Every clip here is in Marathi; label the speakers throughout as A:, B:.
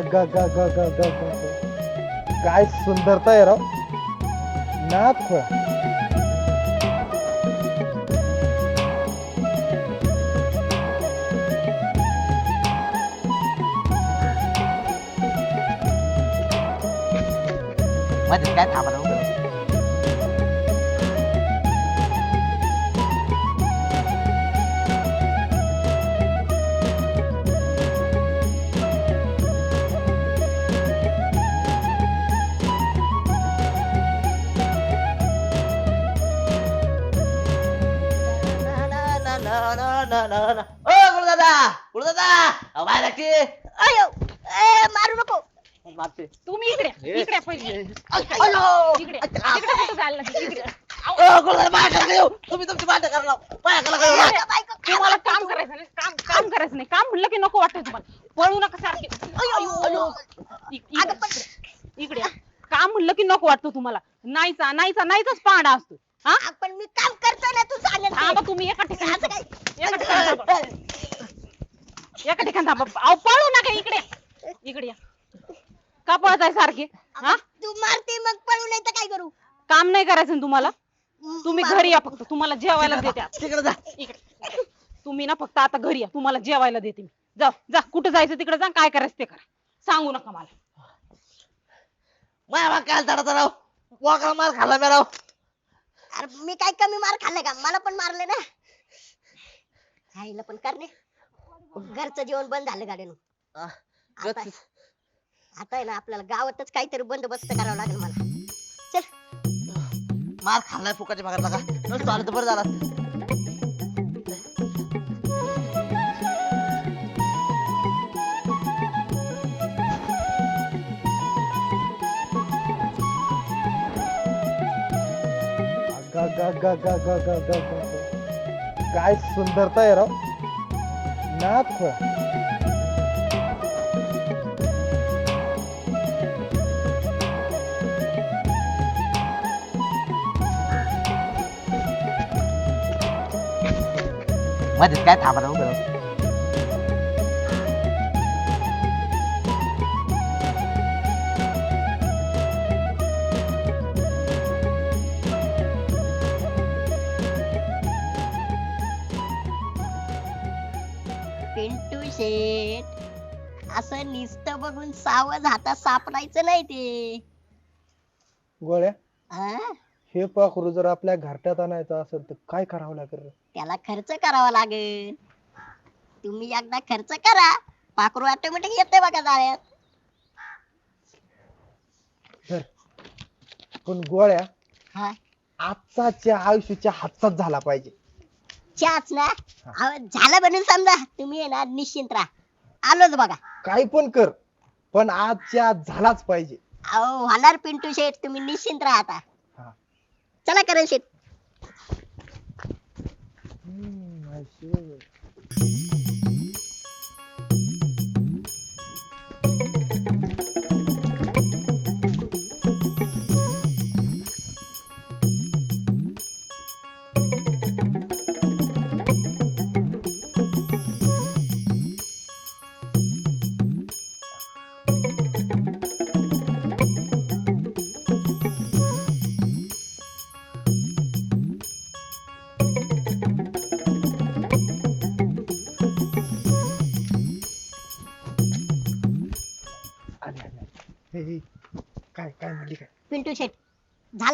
A: गा गा. काय सुंदरता आहे राव नाथ खोळा
B: मध्ये काय गुरुदादा अहो, की.
C: अयो ए मारू नको
B: मारते.
D: तुम्ही इकडे. इकडे पहिले
B: अयो.
D: इकडे इकडे कुठं चालला इकडे
B: ओ, गुरुदादा, माझ्या करा येऊ. तुम्ही तुमची भांडण करा लाव. माझ्या करा येऊ.
C: अरे बायको,
D: तुम्हाला काम करायचं नाही काम काम करायचं नाही काम म्हणलं की नको वाटतं तुम्हाला पळू नका सारखे
C: अयो.
D: इ- इकडे. काम म्हणलं की नको वाटतं तुम्हाला नाहीचा नाहीचा नाहीचाच पांडा असतो हा
C: आपण मी काम करतोय ना तू सांगत
D: थांबा तुम्ही एका ठिकाणी
C: असं काय?
D: एका ठिकाणी थांबा. एका ठिकाणी थांबा अहो पळू नका इकडे. इकडे या. का पळत आहे सारखे? हा?
C: तू मारते मग पळू नाही तर काय करू?
D: काम नाही करायचं ना तुम्हाला? तुम्ही घरी या फक्त. तुम्हाला जेवायला देते आता.
B: तिकडे जा.
D: इकडे तुम्ही ना फक्त आता घरी या. तुम्हाला जेवायला देते मी. जा जा. कुठं जायचं तिकडे? जा. काय करायचं ते करा. सांगू नका मला.
B: काय राव. वाकडा मार खाल्ला मी राव.
C: अरे मी काय कमी मार खाल्लाय का? मला पण मारले ना. खायला पण करणे घरचं जेवण बंद झालं गाड्यानं.
B: आह,
C: आता आहे ना आपल्याला गावातच काहीतरी बंदोबस्त करावा लागेल मला. चल.
B: मार खाल्लाय फुकाच्या का नुसतं आलं तर बरं झालं
A: गा गा गा गा गा गा गा गा गा. काय सुंदरता आहे राव. nacque quá
B: thịt cá thà mà đâu được.
C: Pintu शेठ असं नुसतं बघून सावध हातात सापडायचं नाही ते
A: गोळ्या
C: हा?
A: हे पाखरू जर आपल्या घरट्यात आणायचं असेल तर काय करावं लागेल रे?
C: त्याला खर्च करावा लागेल तुम्ही एकदा खर्च करा पाखरू ऑटोमॅटिक येते बघा जाळ्यात.
A: पण गोळ्या
C: हा
A: आजचा चहा आयुष्याच्या हातचाच झाला पाहिजे
C: चहाच ना अहो, झालं बनून समजा. तुम्ही आहे ना निश्चिंत राहा. आलोच बघा.
A: काही पण कर पण आज चहा झालाच पाहिजे.
C: अहो होणार पिंटू शेठ तुम्ही निश्चिंत राहा आता.
A: हा.
C: चला करण शेठ.
A: हम्म, अशी.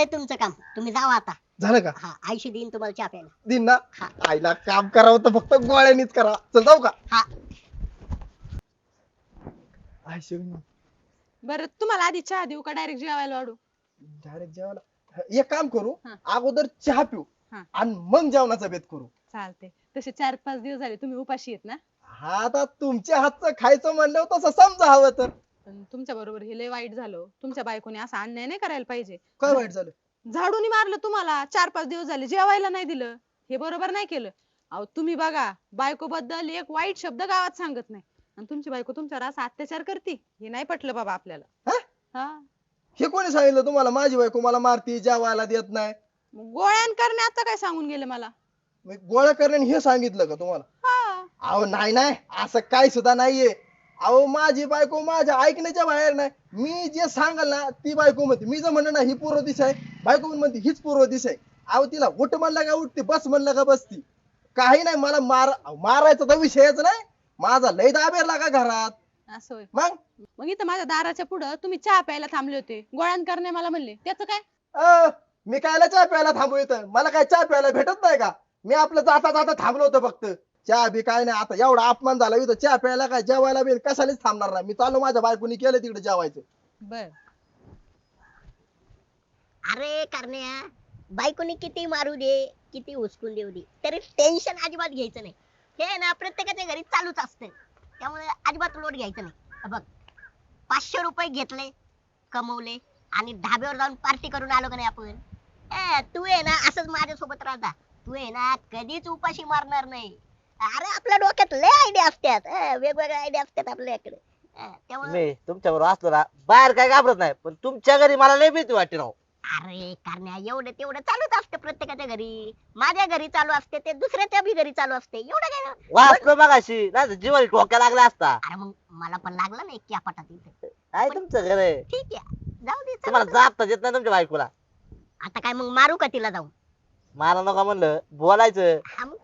C: झालंय तुमचं काम. तुम्ही जावा आता.
A: झालं का?
C: हा आयुष्य देईन तुम्हाला चहा प्यायला.
A: दिन ना?
C: हा.
A: आईला काम करावं तर फक्त गोळ्यानीच करा. चल जाऊ का?
C: हा.
A: आयशो
D: बरं तुम्हाला आधी चहा देऊ का? डायरेक्ट जेवायला वाढू.
A: डायरेक्ट जेवायला? एक काम करू
D: हा.
A: अगोदर चहा पिऊ
D: हा.
A: आणि मग जेवणाचा बेत करू.
D: चालते तसे चार पाच दिवस झाले तुम्ही उपाशी आहेत ना?
A: हा आता तुमच्या हातचं खायचं म्हणलं तसं समजा हवं तर.
D: तुमच्या बरोबर हे लय वाईट झालं. तुमच्या बायकोने असा अन्याय नाही करायला पाहिजे.
A: काय वाईट झालं?
D: झाडूनी मारलं तुम्हाला. चार पाच दिवस झाले जेवायला नाही दिलं. हे बरोबर नाही केलं. अहो तुम्ही बघा बायको बद्दल एक वाईट शब्द गावात सांगत नाही. आणि तुमची बायको तुमच्यावर असा अत्याचार करते. हे नाही पटलं बाबा आपल्याला.
A: हा?
D: हा?
A: हे कोणी सांगितलं तुम्हाला? माझी बायको मला मारती जेवायला देत नाही.
D: मग गोळ्यान करणे आता काय सांगून गेले मला?
A: मी गोळा करण्याने हे सांगितलं का तुम्हाला?
D: हा.
A: अहो नाही नाही. असं काय सुद्धा नाहीये. अहो माझी बायको माझ्या ऐकण्याच्या बाहेर नाही. मी जे सांगाल ना ती बायको म्हणते. मी जर म्हणलं ना ही पूर्व दिशा आहे. बायको पण म्हणते हीच पूर्व दिशा आहे. अहो तिला उठ म्हणलं का उठते? बस म्हणलं का बसती? काही नाही मला मार मारायचा तर विषयच नाही. माझा लय दाबेरला का घरात.
D: असं होय.
A: मग?
D: मग इथं माझ्या दाराच्या पुढं तुम्ही चहा प्यायला थांबले होते. गोळ्यान करणे मला म्हणले. त्याचं काय?
A: अ, मी कायला चहा प्यायला थांबू इथं? मला काय चहा प्यायला भेटत नाही का? मी आपलं जाता जाता थांबलो होतो फक्त. चहा बी काय नाही आता एवढा अपमान झाला इथं चहा प्यायला काय जेवायला बी कशालाच थांबणार नाही. मी चालू माझ्या बायकोनी केलं तिकडे जेवायचं.
D: बर.
C: अरे करण्या बायकोनी किती मारू दे किती हुसकून देऊ दे. तरी टेन्शन अजिबात घ्यायचं नाही. हे ना प्रत्येकाच्या घरी चालूच असतं. त्यामुळे अजिबात लोट घ्यायचं नाही. हे बघ पाचशे रुपये घेतले कमवले आणि ढाब्यावर जाऊन पार्टी करून आलो का नाही आपण? ए, तू आहे ना असंच माझ्यासोबत राहता. तू आहे ना कधीच उपाशी मारणार नाही. अरे आपल्या डोक्यात लय आयडिया असतात वेगवेगळ्या आयडिया असतात आपल्याकडे त्यामुळे
B: मी तुमच्या बरोबर असलो ना बाहेर काय घाबरत नाही पण तुमच्या घरी मला लय भीती वाटते राव.
C: अरे करण्या एवढं तेवढं चालूच असतं प्रत्येकाच्या घरी. माझ्या घरी चालू असते ते दुसऱ्याच्या बी घरी चालू असते. एवढं काय ना.
B: वाचलो मगाशी नाही जीवाला ठोक्या लागला असता.
C: अरे मग मला पण लागला नाही की पटात इथे.
B: काय तुमचं घर आहे?
C: ठीक आहे. जाऊ दे चला
B: तुम्हाला. जापता येत नाही तुमच्या बायकोला.
C: आता काय मग मारू का तिला जाऊन?
B: मला नका म्हणलं बोलायचं.
C: हा मग.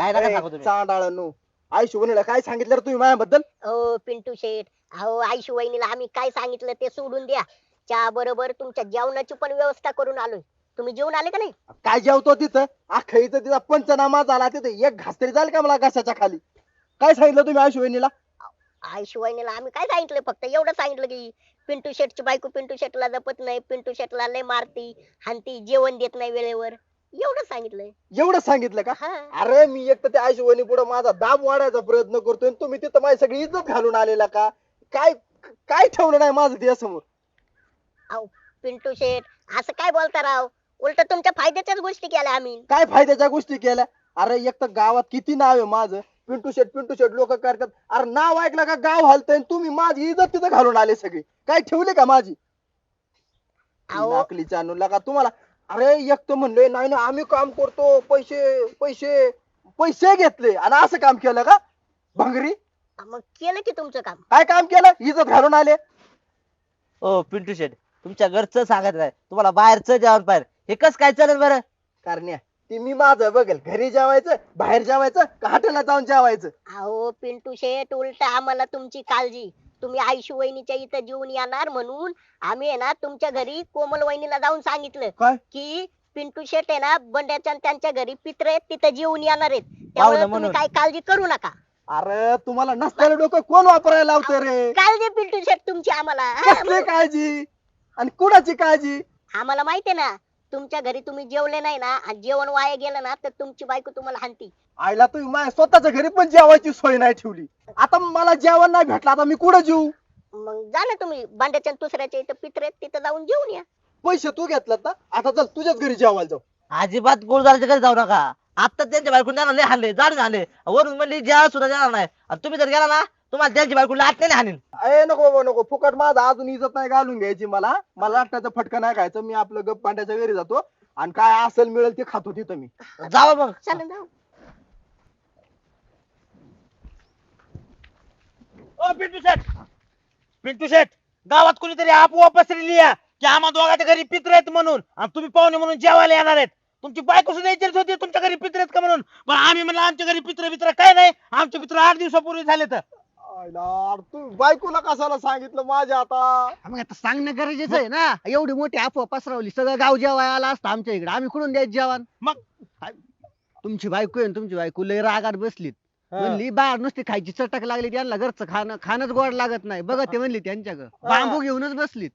B: काय नका सांगू तुम्ही?
A: चांडाळनो आयुष्य काय सांगितलं रे तुम्ही माझ्याबद्दल?
C: ओ पिंटू शेठ. अहो आईशी वहिनीला आम्ही काय सांगितलं ते सोडून द्या. चहा बरोबर तुमच्या जेवणाची पण व्यवस्था करून आलोय. तुम्ही जेवून आले का नाही?
A: काय जेवतो तिथं? अख्खा इथं तिचा पंचनामा झाला तिथं एक घास तरी जाईल का मला घासाच्या खाली? काय सांगितलं तुम्ही आयुष्य वहिनीला?
C: आईशी वहिनीला आम्ही काय सांगितलं? फक्त एवढं सांगितलं की पिंटू शेठची बायको पिंटू शेठला जपत नाही पिंटू शेठला लय मारती हानती जेवण देत नाही वेळेवर. एवढं सांगितलंय.
A: एवढं सांगितलं का?
C: हा.
A: अरे मी एक तर त्या वहिनी पुढे माझा दाब वाढायचा प्रयत्न करतोय आणि तुम्ही तिथं माझी सगळी इज्जत घालून आलेला का? काय काय ठेवलं नाही माझं त्यासमोर
C: अहो पिंटू शेठ असं काय बोलता राव? उलट तुमच्या फायद्याच्याच गोष्टी केल्या आम्ही.
A: काय फायद्याच्या गोष्टी केल्या? अरे एक तर गावात किती नाव आहे माझं. पिंटू शेट पिंटू शेट लोक करतात. अरे नाव ऐकलं का गाव हलतंय आणि तुम्ही माझी इज्जत तिथं घालून आले सगळे. काय ठेवले का माझी?
C: अहो.
A: नकलीच्या आणून का तुम्हाला? अरे एक तर म्हणलोय नाही ना आम्ही काम करतो पैसे पैसे पैसे घेतले. आणि असं काम केलं का? भंगरी?
C: मग केलं की तुमचं काम.
A: काय काम केलं? इज्जत घालून आले.
B: ओ पिंटू शेट तुमच्या घरचं सांगत नाही. तुम्हाला बाहेरचं जेवण पाहिजे. हे कस काय चालेल बरं?
A: कारण्या ते मी माझं बघेल. घरी जेवायचं बाहेर जेवायचं का हॉटेलला जाऊन जेवायचं?
C: अहो पिंटू शेठ उलट आम्हाला तुमची काळजी. तुम्ही आयुष्य वहिनीच्या इथं जेवून येणार म्हणून आम्ही आहे ना तुमच्या घरी कोमल वहिनीला जाऊन सांगितलं
A: काय?
C: की पिंटू शेठ आहे ना बंड्याच्या आणि त्यांच्या घरी पित्र आहेत तिथं जेवून येणार आहेत. त्यामुळे तुम्ही
B: म्हणून.
C: काही काळजी करू नका.
A: अरे तुम्हाला नसलेलं डोकं कोण वापरायला लावतं रे?
C: काळजी पिंटू शेठ तुमची आम्हाला. हा,
A: कसली काळजी? आणि कुणाची काळजी?
C: आम्हाला माहितीये ना तुमच्या घरी तुम्ही जेवले नाही ना आणि जेवण वाया गेलं ना तर तुमची बायको तुम्हाला हाणती.
A: आईला तुम्ही माझ्या स्वतःच्या घरी पण जेवायची सोय नाही ठेवली. आता मला जेवण नाही भेटलं आता मी कुठं जेऊ?
C: मग जा ना तुम्ही बांड्याच्या दुसऱ्याच्या इथं पित्र आहेत तिथं जाऊन जेवून या.
A: पैसे तू घेतलात ना? आता चल तुझ्याच घरी जेवायला जाऊ.
B: अजिबात गुरुदाराच्या घरी जाऊ नका. आता त्यांच्या बायको जाणार लय हाणले जाड झाले. वरून म्हणली जेव्हा सुद्धा जाणार नाही. आणि तुम्ही जर गेला ना तुम्हाला त्यांची बायको लाटण्याने हाणीन
A: अरे नको बाबा नको. फुकट माझा अजून इज्जत नाही घालून घ्यायची मला. मला लाटाचा फटका नाही खायचं. मी आपलं गप पांड्याच्या घरी जातो. आणि काय असेल मिळेल ते खातो तिथं मी.
B: जावा मग.
C: चालेल जाऊ.
E: ओ पिंटू शेठ. पिंटू शेठ गावात कोणीतरी आपोआ पसरली आहे. की आम्हा दोघांच्या घरी पित्र आहेत म्हणून. आणि तुम्ही पाहुणे म्हणून जेवायला येणार आहेत. तुमची बायको सुद्धा विचारत होती तुमच्या घरी पित्र आहेत का म्हणून? पण आम्ही म्हणलं आमच्या घरी पित्र पित्र काय नाही. आमचे पित्र आठ दिवसापूर्वी झाले तर.
A: आईला, अरे तू बायकोला कशाला सांगितलं माझ्या आता?
F: मग आता सांगणं गरजेचं आहे ना. एवढी मोठी अफवा पसरवली सगळं गाव जेवायला आला असतं आमच्या इकडे. आम्ही कुठून द्यायचं जेवण?
E: मग?
F: तुमची बायको आहे ना, तुमची बायको लय रागात बसलीत. म्हणली बाहेर नुसती खायची चटक लागली त्यांना घरचं खाणं खाणंच गोड लागत नाही. बघा ते म्हणली त्यांच्याकडं. बांबू घेऊनच बसलीत.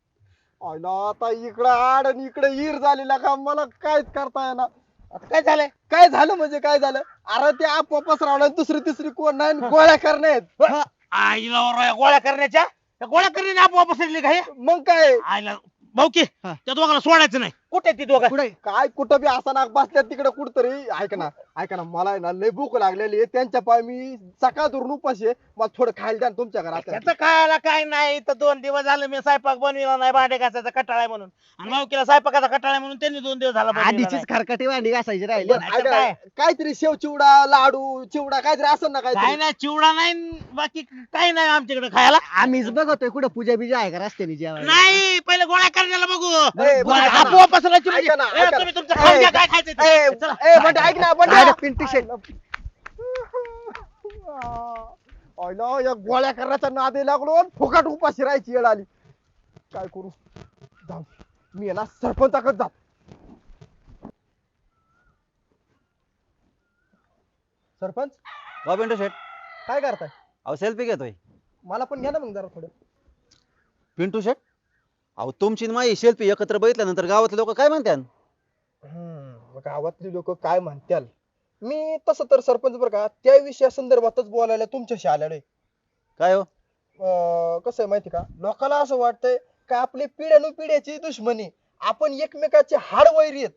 A: आईला आता इकडं आड आणि इकडे ईर झालेला का? मला कायच करता येणार
E: आता काय झालंय
A: काय झालं म्हणजे काय झालं? अरे ते आपोआप पसरावलं दुसरी तिसरी कोण नाही आणि गोळ्या करण्यात.
E: आईला ओरडा गोळ्या करण्याच्या? त्या गोळ्या करण्याने आपोआप पसरली
A: मग काय?
E: आईला भाऊ की
F: हा.
E: त्या दोघांना सोडायचं नाही. कुठे ती दोघं?
F: कुठे?
A: काय कुठं बी असा ना बसल्यात तिकडे कुठतरी. ऐक ना ऐक ना मला आहे ना लय भूक लागलेली आहे. त्यांच्या पाय मी सकाळ धरून उपाशी आहे. मला थोडं खायला द्या ना तुमच्या घरात.
E: त्याचं खायला काय नाही तर दोन दिवस झाले मी स्वयंपाक बनविला नाही भांडे घासायचा कटाळा आहे म्हणून. आणि मावकीला स्वयंपाकाचा कटाळा आहे म्हणून त्यांनी दोन दिवस झाला बनविला
F: आधीचीच. खरकटी भांडी घासायची राहिली.
A: बरं,
E: नाहीतर
A: ऐका ना,
E: काय?
A: काहीतरी शेव चिवडा लाडू चिवडा काहीतरी असं ना
E: काय
A: काहीतरी
E: नाही चिवडा नाही न बाकी काही नाही आमच्याकडे खायला.
F: आम्हीच बघतोय कुठं पूजा बिजा आहे का रस्त्याने जेवायला?
E: नाही पहिले गोळ्या करण्याला बघू.
A: ए, बरं, ऐका ना.
E: आपोआप बसवायची म्हणजे.
A: ऐका ना,
E: ए,
A: ऐका ना.
E: तुम्ही तुमचं खाऊन
A: ए,
E: घ्या, काय खायचं ते.
A: ए,
E: चला.
A: ए, बंड्या, ऐक ना बंड्या.
F: अरे, पिंटू शेट.
A: अयला, या गोळ्या करण्याचा नादे लागलो आणि फुकट उपाशी राहायची वेळ आली काय करू जाऊ मी ना सरपंचाकडे जात सरपंच
G: वा पिंटू शेट
A: काय करताय
G: अहो सेल्फी घेतोय
A: मला पण घ्या ना मग जरा थोडं
G: पिंटू शेट अहो तुमची न माझी सेल्फी एकत्र बघितल्यानंतर गावातले लोक काय म्हणतात
A: हम्म, गावातली लोक काय म्हणत्याल? मी तसं तर सरपंच बरं का त्या विषया संदर्भातच बोलायला तुमच्याशी आलेलो आहे
G: काय हो?
A: अं, कसं आहे माहिती का? लोकांना असं वाटतंय का आपली पिढ्यानुपिढ्याची दुश्मनी आपण एकमेकाचे हाड वैरी आहेत.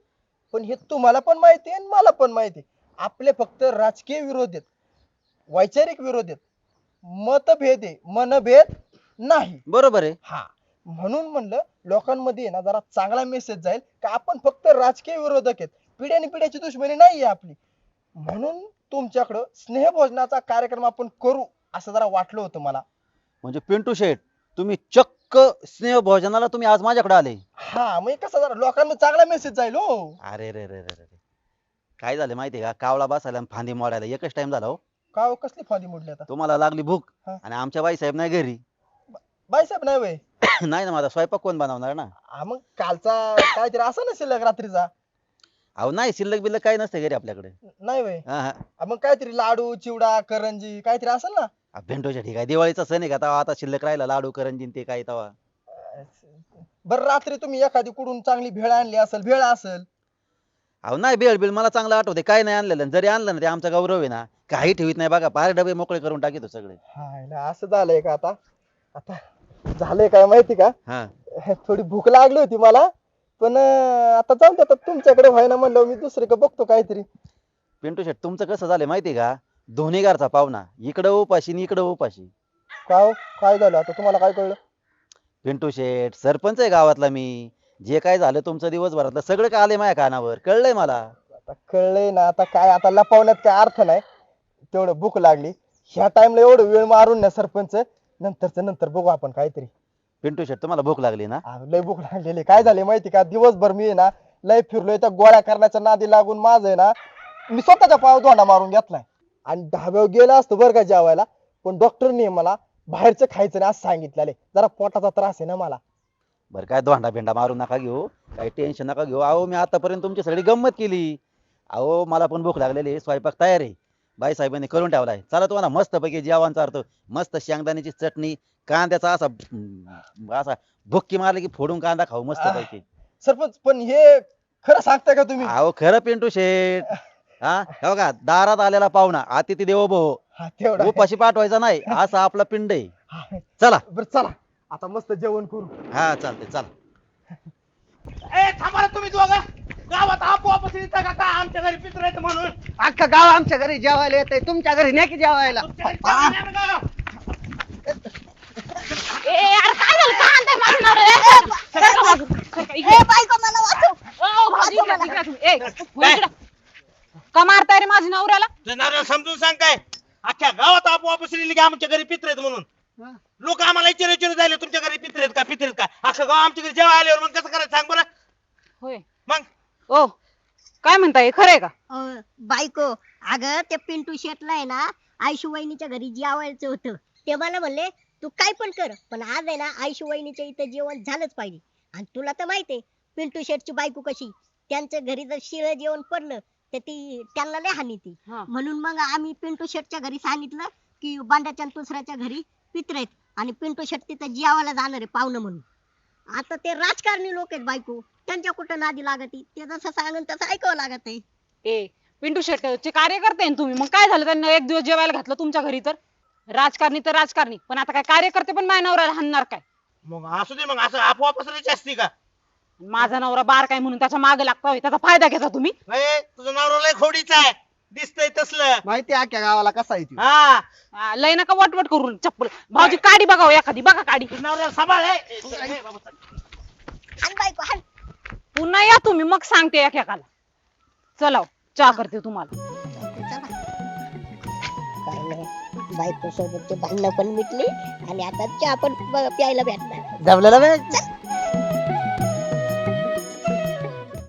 A: पण हे तुम्हाला पण माहिती आहे आणि मला पण माहिती आहे. आपले फक्त राजकीय विरोध आहेत वैचारिक विरोध आहेत. मतभेद आहे मनभेद नाही.
G: बरोबर आहे.
A: हा. म्हणून म्हणलं लोकांमध्ये आहे ना जरा चांगला मेसेज जाईल का आपण फक्त राजकीय विरोधक आहेत. पिढ्याने पिढ्याची दुश्मनी नाहीये आपली. म्हणून तुमच्याकडं स्नेहभोजनाचा कार्यक्रम आपण करू असं जरा वाटलं होतं मला.
G: म्हणजे पिंटू शेट तुम्ही चक्क स्नेह भोजनाला तुम्ही आज माझ्याकडे आले.
A: हा म्हणजे कसं जरा लोकांना चांगला मेसेज जाईल हो.
G: अरे रे रे रे रे रे. काय झालं माहितीये का? कावळा बसायला आणि फांदी मोडायला एकच टाइम झाला हो.
A: का हो, कसली फादी मोडली आता?
G: तुम्हाला लागली भूक
A: हा.
G: आणि आमच्या बाई साहेब नाही घरी.
A: बाईसाहेब नाही वय?
G: नाही ना माझा स्वयंपाक कोण बनवणार ना?
A: हा मग कालचा काहीतरी असं नसेल रात्रीचा.
G: अहो नाही शिल्लक बिल्लक काही नसते घरी आपल्याकडे.
A: नाही वय
G: हा
A: मग काहीतरी लाडू चिवडा करंजी काहीतरी असेल ना?
G: आ, पिंटूच्या ठीक आहे दिवाळीचा सण आहे का आता शिल्लक राहिला लाडू करंजीन ते काय तेव्हा.
A: बरं रात्री तुम्ही एखादी कुठून चांगली भेळ आणली असेल भेळ असेल.
G: अहो नाही बेळ बिल मला चांगलं आठवते काय नाही आणलेलं. आणि जरी आणलं ना ते आमचा गौरव आहे ना काही ठेवीत नाही बघा. पार डबे मोकळे करून टाकितो सगळे.
A: हाय ना असं झालंय का आता? आता झालंय काय माहिती का?
G: हा.
A: थोडी भूक लागली होती मला पण अं, आता जाऊ दे आता तुमच्याकडे व्हायना म्हणलं मी दुसरीकडे बघतो काहीतरी.
G: पिंटू शेट तुमचं कसं झालंय माहिती का? दोन्ही घरचा पाहुणा इकडं उपाशी आणि इकडं उपाशी.
A: काय हो? काय झालं? आता तुम्हाला काय कळलं?
G: पिंटू शेठ सरपंच आहे गावातला मी. जे काय झालं तुमचं दिवसभरातलं सगळं काय आलंय माझ्या कानावर? कळलंय मला.
A: आता कळलंय ना आता काय आता लपवण्यात काय अर्थ नाही. तेवढं भूक लागली. ह्या टाइमला एवढं वेळ मारून ना सरपंच नंतरच नंतर बघू आपण काहीतरी.
G: पिंटू शेट तुम्हाला भूक लागली ना?
A: आ, लय भूक लागलेली. काय झाले माहिती का? दिवसभर मी आहे ना लय फिरलोय त्या गोळ्या करण्याच्या नादी लागून माझं आहे ना मी स्वतःच्या पायावर धोंडा मारून घेतलाय. आणि ढाब्यावर गेला असतो बरं का जेवायला पण डॉक्टरने मला बाहेरचं खायचं नाही असं सांगितलेलं जरा पोटाचा त्रास आहे ना मला.
G: बरं काय दोंडा बिंडा मारू नका घेऊ. काही टेन्शन नका घेऊ. अहो मी आतापर्यंत तुमची सगळी गंमत केली. अहो मला पण भूक लागलेली आहे. स्वयंपाक तयार आहे. बाई साहेबांनी करून ठेवलाय. चला तुम्हाला मस्त पैकी जेवण चारतो. मस्त शेंगदाण्याची चटणी कांद्याचा असा असा भुक्की मारली की फोडून कांदा खाऊ मस्त
A: आह.
G: पैकी
A: सरपंच पण हे खरं सांगताय का तुम्ही?
G: अहो खरं पिंटू शेठ. हा हे बघा दारात आलेला पाहुणा अतिथी देवो भव
A: हा तेवढा आहे.
G: उपाशी पाठवायचा नाही असा आपला पिंड आहे.
A: हा,
G: चला.
A: बरं चला. आता मस्त जेवण करू.
G: हा चालते चला.
E: ए थांबा रे तुम्ही दोघं. गावात आपोआपच येता का? काय आमच्या घरी पित्र आहेत म्हणून?
F: अख्खं गाव आमच्या घरी जेवायला येतंय. तुमच्या घरी नाही की जेवायला?
E: तुमच्या घरी गाव?
D: ए यार काय झालं? का आणताय माझं नवरा? ए, सरका बाजूला, सरका इकडे.
C: ए बायको मला वाचव.
D: ओ, भाऊजी, इकडे, इकडे तुम्ही. ए, हो इकडे. का मारताय रे माझ्या नवऱ्याला?
E: समजून सांग काय अख्ख्या गावात आपोआपच लिहिली की आमच्या घरी पित्र आहेत म्हणून. लोक आम्हाला विचार विचार जायले तुमच्या घरी पित्र आहेत का? पित्र आहेत का? अख्खं गाव आमच्या घरी जेव्हा आल्यावर मग कसं करायचं? सांग बरं.
D: होय.
E: मग?
D: ओ काय म्हणताय? खरंय का?
C: अं, बायको अगं ते पिंटू शेटला आहे ना आयशू वहिनीच्या घरी जेवायचं होतं. ते मला म्हणले तू काय पण कर पण आज आहे ना आयशू वहिनीच्या इथं जेवण झालंच पाहिजे. आणि तुला तर माहितीये पिंटू शेटची बायको कशी त्यांच्या घरी जर शिळ जेवण पडलं तर ती त्यांना लय हानी ती
D: हा.
C: म्हणून मग आम्ही पिंटू शेटच्या घरी सांगितलं की बांड्याच्या आणि दुसऱ्याच्या घरी पित्र आहेत. आणि पिंटू शेट तिथं जेवायला जाणार आहे पाहुणं म्हणून. आता ते राजकारणी लोक आहेत बायको. त्यांच्या कुठं नादी लागत? ते जसं सांगन तसं ऐकावं लागत आहे
D: ए पिंटू शेट्टचे कार्यकर्ते आहे ना तुम्ही. मग काय झालं? त्यांना एक दिवस जेवायला घातलं तुमच्या घरी तर? राजकारणी तर राजकारणी पण आता काय कार्यकर्ते पण माझ्या नवऱ्याला हाणणार काय?
E: मग असू दे मग असं राहायची असती का?
D: माझा नवरा बार काय म्हणून त्याच्यामागे लागता होय त्याचा फायदा घ्यायचा तुम्ही?
E: तुझं नवरा लय खोडीच आहे. दिसतंय तसलं.
F: माहिती आहे अख्ख्या गावाला कसा आहे ती.
E: हा.
D: आ, लय नका वटवट करून चप्पल. भाऊजी काडी बघाव एखादी. बघा काडी.
E: तुझं नवऱ्याला सांभाळ ए. ए, बाबा, चल.
H: हाण बायको हाण
D: पुन्हा या तुम्ही मग सांगते एकेकाला. चला हो, चहा करते तुम्हाला.
H: बायको सोबतचे भांडणं पण मिटली आणि आता चहा पण ब- प्यायला भेटणार.
B: जमलेलं बे